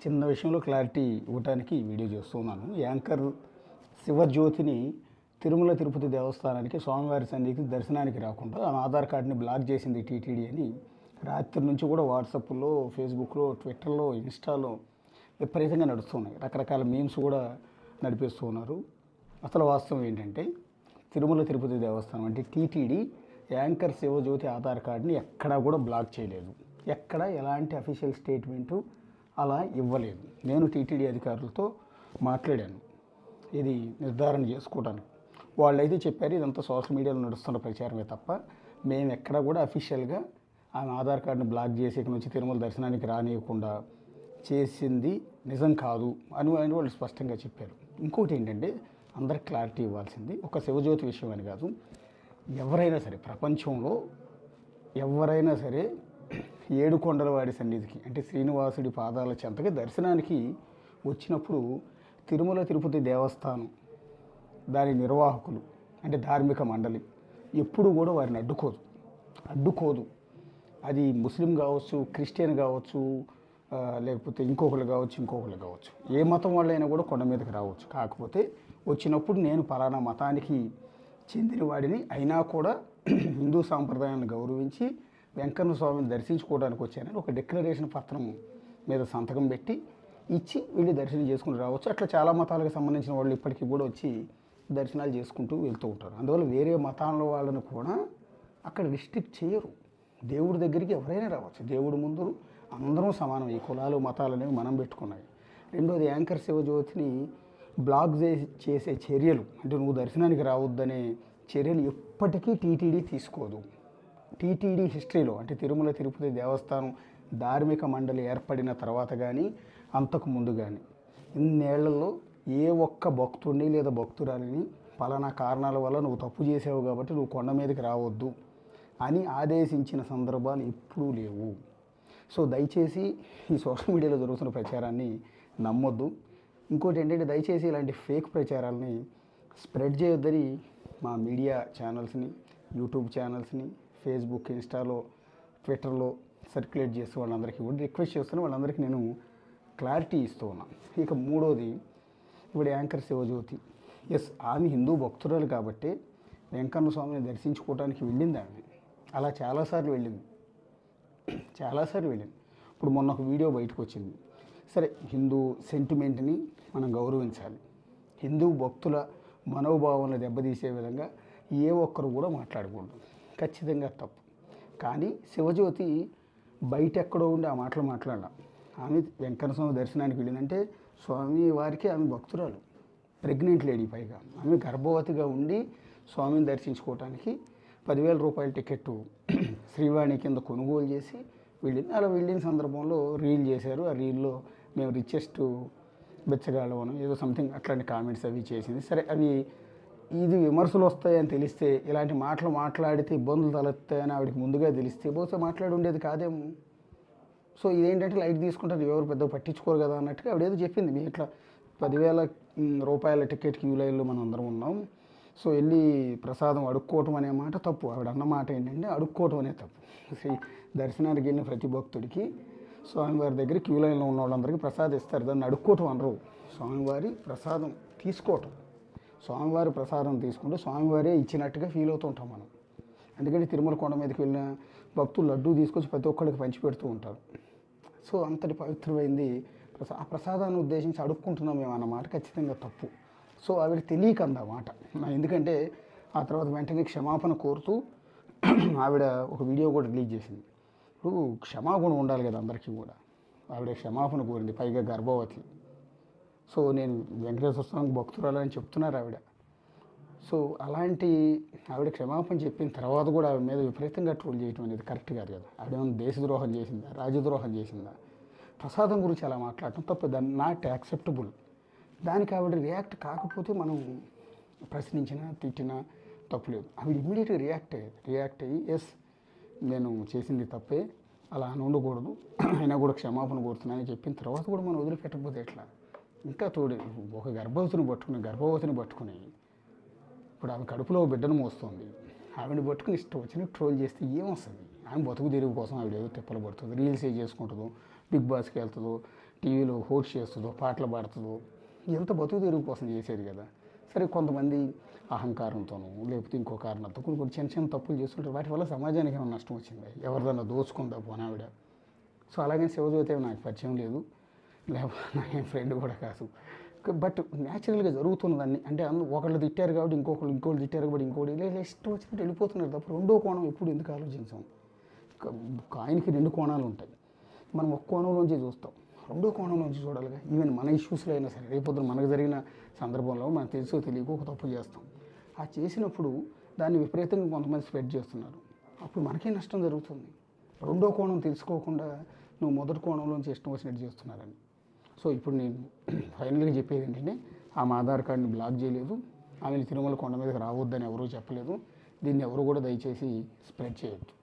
చిన్న విషయంలో క్లారిటీ ఇవ్వడానికి వీడియో చేస్తున్నాను యాంకర్ శివజ్యోతిని తిరుమల తిరుపతి దేవస్థానానికి స్వామివారి సన్నిధికి దర్శనానికి రాకుండా ఆమె ఆధార్ కార్డుని బ్లాక్ చేసింది టీటీడీ అని రాత్రి నుంచి కూడా వాట్సాప్లో ఫేస్బుక్లో ట్విట్టర్లో ఇన్స్టాలో విపరీతంగా నడుస్తున్నాయి. రకరకాల మీమ్స్ కూడా నడిపిస్తూ ఉన్నారు. అసలు వాస్తవం ఏంటంటే తిరుమల తిరుపతి దేవస్థానం అంటే టీటీడీ యాంకర్ శివజ్యోతి ఆధార్ కార్డుని ఎక్కడా కూడా బ్లాక్ చేయలేదు. ఎక్కడ ఎలాంటి అఫీషియల్ స్టేట్మెంటు అలా ఇవ్వలేదు. నేను టీటీడీ అధికారులతో మాట్లాడాను. ఇది నిర్ధారణ చేసుకోవడానికి వాళ్ళైతే చెప్పారు ఇదంతా సోషల్ మీడియాలో నడుస్తున్న ప్రచారమే తప్ప మేము ఎక్కడ కూడా అఫీషియల్గా ఆమె ఆధార్ కార్డుని బ్లాక్ చేసి ఇక్కడ నుంచి తిరుమల దర్శనానికి రానియకుండా చేసింది నిజం కాదు అని అని వాళ్ళు స్పష్టంగా చెప్పారు. ఇంకోటి ఏంటంటే అందరికి క్లారిటీ ఇవ్వాల్సింది ఒక శివజ్యోతి విషయం అని కాదు. ఎవరైనా సరే ప్రపంచంలో ఎవరైనా సరే ఏడు సన్నిధికి అంటే శ్రీనివాసుడి పాదాల చెంతకి దర్శనానికి వచ్చినప్పుడు తిరుమల తిరుపతి దేవస్థానం దాని నిర్వాహకులు అంటే ధార్మిక మండలి ఎప్పుడు కూడా వారిని అడ్డుకోదు. అడ్డుకోదు. అది ముస్లిం కావచ్చు క్రిస్టియన్ కావచ్చు లేకపోతే ఇంకొకరు కావచ్చు ఇంకొకరు కావచ్చు. ఏ మతం వాళ్ళైనా కూడా కొండ మీదకి రావచ్చు. కాకపోతే వచ్చినప్పుడు నేను పలానా మతానికి చెందిన వాడిని అయినా కూడా హిందూ సాంప్రదాయాన్ని గౌరవించి వెంకన్న స్వామిని దర్శించుకోవడానికి వచ్చానని ఒక డిక్లరేషన్ పత్రం మీద సంతకం పెట్టి ఇచ్చి వెళ్ళి దర్శనం చేసుకుంటూ రావచ్చు. అట్లా చాలా మతాలకు సంబంధించిన వాళ్ళు ఇప్పటికీ కూడా వచ్చి దర్శనాలు చేసుకుంటూ వెళ్తూ ఉంటారు. అందువల్ల వేరే మతాల వాళ్ళను కూడా అక్కడ రిస్ట్రిక్ట్ చేయరు. దేవుడి దగ్గరికి ఎవరైనా రావచ్చు. దేవుడి ముందు అందరం సమానం. ఈ కులాలు మతాలు అనేవి మనం పెట్టుకున్నాయి. రెండోది యాంకర్ శివజ్యోతిని బ్లాక్ చేసే చర్యలు అంటే నువ్వు దర్శనానికి రావద్దనే చర్యలు ఎప్పటికీ టీటీడీ తీసుకోదు. టీటీడీ హిస్టరీలో అంటే తిరుమల తిరుపతి దేవస్థానం ధార్మిక మండలి ఏర్పడిన తర్వాత కానీ అంతకు ముందు కానీ ఇన్నేళ్ళలో ఏ ఒక్క భక్తుడిని లేదా భక్తురాలిని పలానా కారణాల వల్ల నువ్వు తప్పు చేసావు కాబట్టి నువ్వు కొండ మీదకి రావద్దు అని ఆదేశించిన సందర్భాలు ఎప్పుడూ లేవు. సో దయచేసి ఈ సోషల్ మీడియాలో జరుగుతున్న ప్రచారాన్ని నమ్మొద్దు. ఇంకోటి ఏంటంటే దయచేసి ఇలాంటి ఫేక్ ప్రచారాలని స్ప్రెడ్ చేయొద్దని మా మీడియా ఛానల్స్ని యూట్యూబ్ ఛానల్స్ని ఫేస్బుక్ ఇన్స్టాలో ట్విట్టర్లో సర్క్యులేట్ చేస్తూ వాళ్ళందరికీ కూడా రిక్వెస్ట్ చేస్తున్న వాళ్ళందరికీ నేను క్లారిటీ ఇస్తూ ఉన్నాను ఇక మూడోది ఇప్పుడు యాంకర్ శివజ్యోతి. ఎస్ ఆమె హిందూ భక్తురాలు కాబట్టి వెంకన్న స్వామిని దర్శించుకోవడానికి వెళ్ళింది ఆమె. అలా చాలాసార్లు వెళ్ళింది. చాలాసార్లు వెళ్ళింది. ఇప్పుడు మొన్న ఒక వీడియో బయటకు వచ్చింది. సరే హిందూ సెంటిమెంట్ని మనం గౌరవించాలి. హిందూ భక్తుల మనోభావాలను దెబ్బతీసే విధంగా ఏ ఒక్కరు కూడా మాట్లాడకూడదు. ఖచ్చితంగా తప్పు. కానీ శివజ్యోతి బయట ఎక్కడో ఉండి ఆ మాటలు మాట్లాడాల. ఆమె వెంకటస్వామి దర్శనానికి వెళ్ళిందంటే స్వామి వారికి ఆమె భక్తురాలు ప్రెగ్నెంట్ లేడీ పైగా. ఆమె గర్భవతిగా ఉండి స్వామిని దర్శించుకోవటానికి పదివేల రూపాయల టికెట్ శ్రీవాణి కింద కొనుగోలు చేసి వెళ్ళింది. అలా వెళ్ళిన సందర్భంలో రీల్ చేశారు. ఆ రీల్లో మేము రిచెస్ట్ బెచ్చగాళ్ళం ఏదో సంథింగ్ అట్లాంటి కామెంట్స్ అవి చేసింది. సరే అవి ఇది విమర్శలు వస్తాయని తెలిస్తే ఇలాంటి మాటలు మాట్లాడితే ఇబ్బందులు తలెత్తాయని ఆవిడకి ముందుగా తెలిస్తే బహుశా మాట్లాడి ఉండేది కాదేమో. సో ఇదేంటంటే లైట్ తీసుకుంటారు ఎవరు పెద్ద పట్టించుకోరు కదా అన్నట్టుగా ఆవిడ ఏదో చెప్పింది. మీ ఇట్లా పదివేల రూపాయల టికెట్ క్యూ లైన్లో మనం అందరం ఉన్నాం. సో వెళ్ళి ప్రసాదం అడుక్కోవటం అనే మాట తప్పు. ఆవిడ అన్న మాట ఏంటంటే అడుక్కోవటం అనే తప్పు. శ్రీ దర్శనానికి వెళ్ళిన ప్రతి భక్తుడికి స్వామివారి దగ్గర క్యూ లైన్లో ఉన్న వాళ్ళందరికీ ప్రసాదం ఇస్తారు. దాన్ని అడుక్కోవటం అనరు. స్వామివారి ప్రసాదం తీసుకోవటం. స్వామివారి ప్రసాదం తీసుకుంటే స్వామివారే ఇచ్చినట్టుగా ఫీల్ అవుతుంటాం మనం. ఎందుకంటే తిరుమల కొండ మీదకి వెళ్ళిన భక్తులు లడ్డూ తీసుకొచ్చి ప్రతి ఒక్కరికి పంచిపెడుతూ ఉంటారు. సో అంతటి పవిత్రమైంది ప్రసా ఆ ప్రసాదాన్ని ఉద్దేశించి అడుక్కుంటున్నాం మేము అన్నమాట ఖచ్చితంగా తప్పు. సో ఆవిడ తెలియక అందమాట ఎందుకంటే ఆ తర్వాత వెంటనే క్షమాపణ కోరుతూ ఆవిడ ఒక వీడియో కూడా రిలీజ్ చేసింది. ఇప్పుడు క్షమాగుణం ఉండాలి కదా అందరికీ కూడా. ఆవిడ క్షమాపణ కోరింది పైగా గర్భవతి. సో నేను వెంకటేశ్వర స్వామికి భక్తురాలు అని చెప్తున్నారు ఆవిడ. సో అలాంటి ఆవిడ క్షమాపణ చెప్పిన తర్వాత కూడా ఆవిడ మీద విపరీతంగా ట్రోల్ చేయటం అనేది కరెక్ట్ కాదు కదా. ఆవిడ ఏమైనా దేశద్రోహం చేసిందా రాజద్రోహం చేసిందా? ప్రసాదం గురించి అలా మాట్లాడటం తప్పు దాన్ని నాట్ యాక్సెప్టబుల్. దానికి ఆవిడ రియాక్ట్ కాకపోతే మనం ప్రశ్నించినా తిట్టినా తప్పులేదు ఆవిడ ఇమ్మీడియట్గా రియాక్ట్ అయ్యేది. రియాక్ట్ అయ్యి ఎస్ నేను చేసింది తప్పే అలా అని ఉండకూడదు. అయినా కూడా క్షమాపణ కోరుతున్నానని చెప్పిన తర్వాత కూడా మనం వదిలిపెట్టకపోతే ఎట్లా? ఇంకా తోడు ఒక గర్భవతిని పట్టుకుని గర్భవతిని పట్టుకుని ఇప్పుడు ఆమె కడుపులో బిడ్డను మోస్తుంది. ఆవిడని పట్టుకుని ఇష్టం వచ్చిన ట్రోల్ చేస్తే ఏమొస్తుంది? ఆమె బతుకు తెరువు కోసం ఆవిడ ఏదో తిప్పలు పడుతుంది రీల్స్ ఏ చేసుకుంటుందో బిగ్ బాస్కి వెళ్తుందో టీవీలో హోస్ట్ చేస్తుందో పాటలు పాడుతుందో ఎంత బతుకు తెరుగు కోసం చేసేది కదా. సరే కొంతమంది అహంకారంతోనూ లేకపోతే ఇంకో కారణంతో కొన్ని కొన్ని చిన్న చిన్న తప్పులు చేస్తుంటారు. వాటి వల్ల సమాజానికి ఏమైనా నష్టం వచ్చింది? ఎవరిదన్నా దోచుకుందా పోనావిడ సో అలాగే శివజ్యోతి నాకు పరిచయం లేదు. లేకపోతే నా ఏం ఫ్రెండ్ కూడా కాదు. బట్ న్యాచురల్గా జరుగుతున్నదాన్ని అంటే అందు ఒకళ్ళు తిట్టారు కాబట్టి ఇంకొకళ్ళు ఇంకోళ్ళు తిట్టారు కాబట్టి ఇంకోటి లేదా ఇష్టం వచ్చినట్టు వెళ్ళిపోతున్నారు తప్ప రెండో కోణం ఎప్పుడు ఎందుకు ఆలోచించాం? కాయిన్కి రెండు కోణాలు ఉంటాయి. మనం ఒక కోణంలోంచి చూస్తాం. రెండో కోణం నుంచి చూడాలిగా. ఈవెన్ మన ఇష్యూస్లో అయినా సరే రేపొద్దున మనకు జరిగిన సందర్భంలో మనం తెలుసో తెలియక ఒక తప్పు చేస్తాం. ఆ చేసినప్పుడు దాన్ని విపరీతంగా కొంతమంది స్ప్రెడ్ చేస్తున్నారు. అప్పుడు మనకే నష్టం జరుగుతుంది. రెండో కోణం తెలుసుకోకుండా నువ్వు మొదటి కోణంలోంచి ఇష్టం వచ్చినట్టు చేస్తున్నారని. సో ఇప్పుడు నేను ఫైనల్గా చెప్పేది ఏంటంటే ఆమె ఆధార్ కార్డుని బ్లాక్ చేయలేదు. ఆమెను తిరుమల కొండ మీదకి రావద్దని ఎవరూ చెప్పలేదు. దీన్ని ఎవరు కూడా దయచేసి స్ప్రెడ్ చేయొద్దు.